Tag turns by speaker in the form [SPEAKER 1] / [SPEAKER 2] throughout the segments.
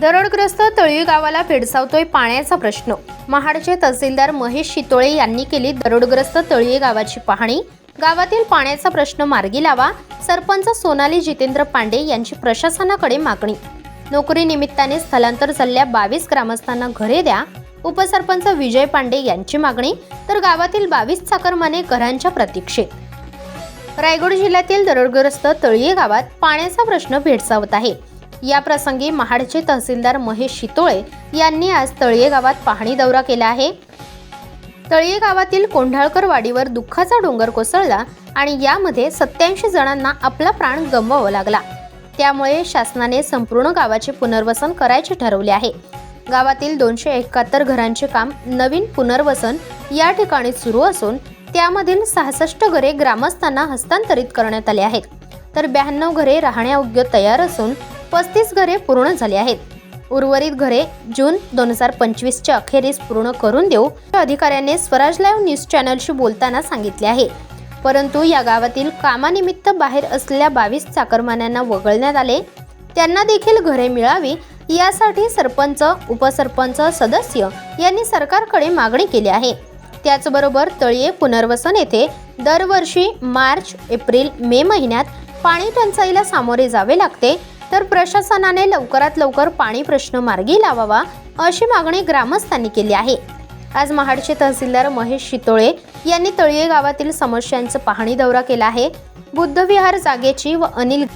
[SPEAKER 1] धरणग्रस्त तळी गावाला भेडसावतोय पाण्याचा प्रश्न. महाडचे तहसीलदार महेश शितोळे यांनी केली दरोडग्रस्त तळी गावाची पाहणी. गावातील पाण्याचा प्रश्न मार्गी लावा सरपंच सोनाली जितेंद्र पांडे यांची प्रशासनाकडे मागणी. नोकरी निमित्ताने स्थलांतर झालेल्या बावीस ग्रामस्थांना घरे द्या उपसरपंच विजय पांडे यांची मागणी तर गावातील बावीस चाकरमाने घरांच्या प्रतीक्षेत. रायगड जिल्ह्यातील दरडग्रस्त तळीये गावात पाण्याचा प्रश्न भेडसावत आहे. या प्रसंगी महाडचे तहसीलदार महेश शितोळे यांनी आज तळीये गावात पाहणी दौरा केला आहे. तळीये गावातील कोंढाळकर वाडीवर दुःखाचा डोंगर कोसळला आणि यामध्ये सत्याऐंशी जणांना आपला प्राण गमवावा लागला. त्यामुळे शासनाने संपूर्ण गावाचे पुनर्वसन करायचे ठरवले आहे. गावातील दोनशे एकाहत्तर घरांचे काम नवीन पुनर्वसन या ठिकाणी सुरू असून त्यामधील सहासष्ट घरे ग्रामस्थांना हस्तांतरित करण्यात आले आहेत. तर ब्याण्णव घरे राहण्यायोग्य तयार असून पस्तीस घरे पूर्ण झाली आहेत. उर्वरित घरे जून दोन हजार पंचवीसच्या अखेरीस पूर्ण करून देऊ अधिकाऱ्याने स्वराज लाईव्ह न्यूज चॅनलशी बोलताना सांगितले आहे. परंतु या गावातील कामानिमित्त बाहेर असलेल्या बावीस चाकरमान्यांना वगळण्यात आले. त्यांना देखील घरे मिळावी यासाठी सरपंच उपसरपंच सदस्य यांनी सरकारकडे मागणी केली आहे. त्याचबरोबर तळीये पुनर्वसन येथे दरवर्षी मार्च एप्रिल मे महिन्यात पाणी टंचाईला सामोरे जावे लागते. तर प्रशासनाने लवकरात लवकर पाणी प्रश्न मार्गी लावावा अशी मागणी ग्रामस्थांनी केली आहे. आज महाडचे तहसीलदार महेश शितोळे यांनी तळीये गावातील समस्यांचा पाहणी दौरा केला आहे. बुद्धविहार जागेची व अनिल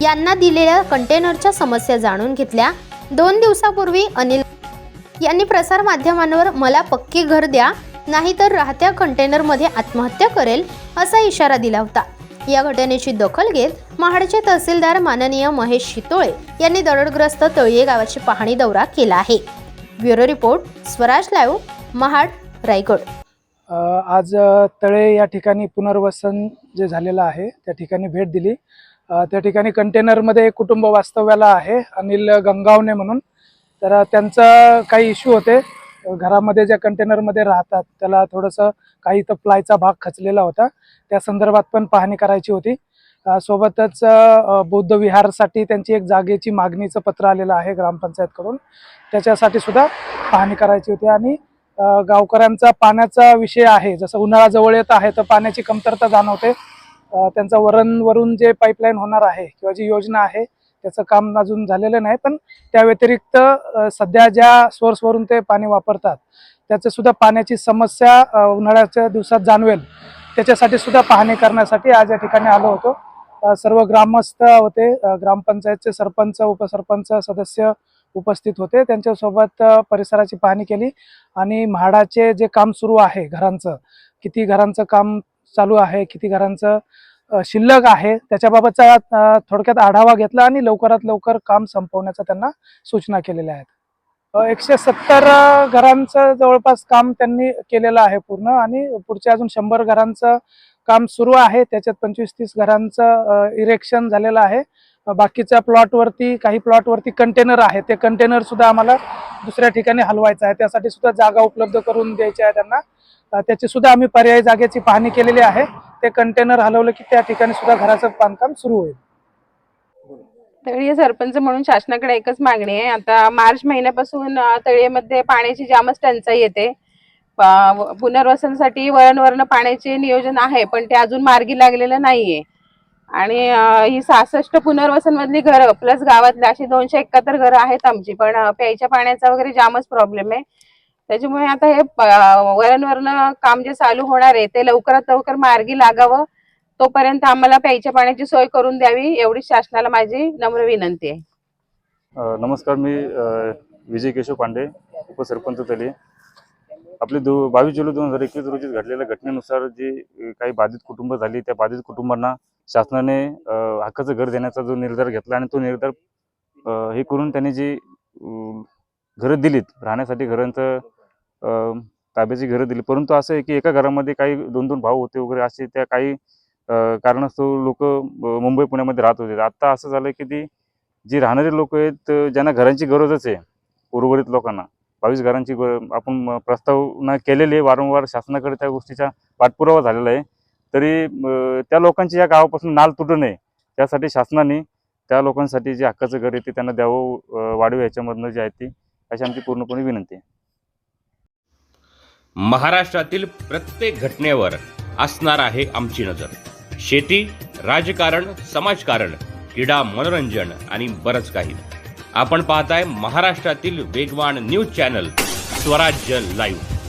[SPEAKER 1] यांना दिलेल्या कंटेनरच्या समस्या जाणून घेतल्या. दोन दिवसापूर्वी अनिल यांनी प्रसार माध्यमांवर मला पक्की घर द्या नाहीतर राहत्या कंटेनरमध्ये आत्महत्या करेल असा इशारा दिला होता. या घटनेची दखल घेत महाडचे तहसीलदार माननीय महेश शितोळे यांनी दरडग्रस्त तळीये गावाची पाहणी दौरा केला आहे. Bureau report Swaraj live Mahad Raigad.
[SPEAKER 2] आज तळे या ठिकाणी पुनर्वसन जे झालेलं आहे त्या ठिकाणी भेट दिली. त्या ठिकाणी कंटेनरमध्ये एक कुटुंब वास्तव्याला आहे अनिल गंगावणे म्हणून. तर त्यांचं त्यांचा काही इश्यू होते. घरामध्ये ज्या कंटेनरमध्ये राहतात त्याला थोडंसं काही तर प्लायचा भाग खचलेला होता. त्या संदर्भात पण पाहणी करायची होती. सोबतच बौद्ध विहारसाठी त्यांची एक जागेची मागणीचं पत्र आलेलं आहे ग्रामपंचायतकडून. त्याच्यासाठी सुद्धा पाहणी करायची होती आणि गावकऱ्यांचा पाण्याचा विषय आहे. जसं उन्हाळा जवळ येत आहे तर पाण्याची कमतरता जाणवते. त्यांचा त्यांचा वरणवरून जे पाईपलाईन होणार आहे किंवा जी योजना आहे त्याचं काम अजून झालेलं नाही पण त्या व्यतिरिक्त सध्या ज्या सोर्सवरून ते पाणी वापरतात त्याचं सुद्धा पाण्याची समस्या उन्हाळ्याच्या दिवसात जाणवेल. त्याच्यासाठी सुद्धा पाहणी करण्यासाठी आज या ठिकाणी आलो होतो. सर्व ग्रामस्थ होते ग्रामपंचायतचे सरपंच उपसरपंच सदस्य उपस्थित होते. त्यांच्यासोबत परिसराची पाहणी केली आणि म्हाडाचे जे काम सुरू आहे घरांचं किती घरांचं काम चालू आहे किती घरांचं शिल्लक आहे. त्याच्याबाबतचा थोडक्यात आढावा घेतला आणि लवकरात लवकर काम संपवण्याचा त्यांना सूचना केलेल्या आहेत. एकशे सत्तर घरांचं जवळपास काम त्यांनी केलेलं आहे पूर्ण आणि पुढच्या अजून शंभर घरांचं काम सुरू आहे. त्याच्यात पंचवीस तीस घरांचं इरेक्शन झालेलं आहे. बाकीच्या प्लॉटवरती काही प्लॉटवरती कंटेनर आहे. ते कंटेनर सुद्धा आम्हाला दुसऱ्या ठिकाणी हलवायचं आहे. त्यासाठी सुद्धा जागा उपलब्ध करून द्यायची आहे त्यांना. त्याची सुद्धा आम्ही पर्यायी जागेची पाहणी केलेली आहे. ते कंटेनर हलवलं की त्या ठिकाणी सुद्धा घराचं बांधकाम सुरू होईल.
[SPEAKER 3] तळीय सरपंच म्हणून शासनाकडे एकच मागणी आहे. आता मार्च महिन्यापासून तळीमध्ये तळीयेमध्ये पाण्याची जामच टंचाई येते. पुनर्वसनसाठी वळणवरण पुनर्वसनासाठी पाण्याचे नियोजन आहे पण ते अजून मार्गी लागलेलं नाहीये. आणि ही सहासष्ट पुनर्वसन मधली घरं प्लस गावातली अशी दोनशे एकाहत्तर घरं आहेत आमची पण प्यायच्या पाण्याचा वगैरे जामच प्रॉब्लेम आहे. त्याच्यामुळे आता हे प- काम जे चालू होणार आहे ते लवकरात लवकर मार्गी लागावं. तोपर्यंत आम्हाला प्यायच्या पाण्याची सोय करून द्यावी एवढी शासनाला माझी नम्र विनंती आहे.
[SPEAKER 4] नमस्कार मी विजय केशव पांडे उपसरपंच तले. आपले दो बावीस जुलै दोन हजार एकवीस रोजी घडलेल्या घटनेनुसार जी काही बाधित कुटुंब झाली त्या बाधित कुटुंबांना शासनाने हक्काचं घर देण्याचा जो निर्धार घेतला आणि तो निर्धार हे करून त्यांनी जी घरं दिलीत राहण्यासाठी घरांचं ताब्याची घरं दिली. परंतु असं आहे की एका घरामध्ये काही दोन दोन भाऊ होते वगैरे असे त्या काही कारणास्तव लोक मुंबई पुण्यामध्ये राहत होते. आत्ता असं झालं की ती जी राहणारे लोक आहेत ज्यांना घरांची गरजच आहे उर्वरित लोकांना. बावीस घरांची आपण प्रस्तावना केलेली आहे वारंवार शासनाकडे त्या गोष्टीचा पाठपुरावा झालेला आहे. तरी त्या लोकांची या गावापासून नाल तुटू नये त्यासाठी शासनाने त्या लोकांसाठी जे हक्काचं घर आहे ते त्यांना द्यावं अं, वाढीव याच्यामधनं जे आहे ती अशी आमची पूर्णपणे विनंती आहे.
[SPEAKER 5] महाराष्ट्रातील प्रत्येक घटनेवर असणार आहे आमची नजर. शेती राजकारण समाजकारण क्रीडा मनोरंजन आणि बरंच काही. आपण पाहताय महाराष्ट्रातील वेगवान न्यूज चॅनल स्वराज्य लाईव्ह.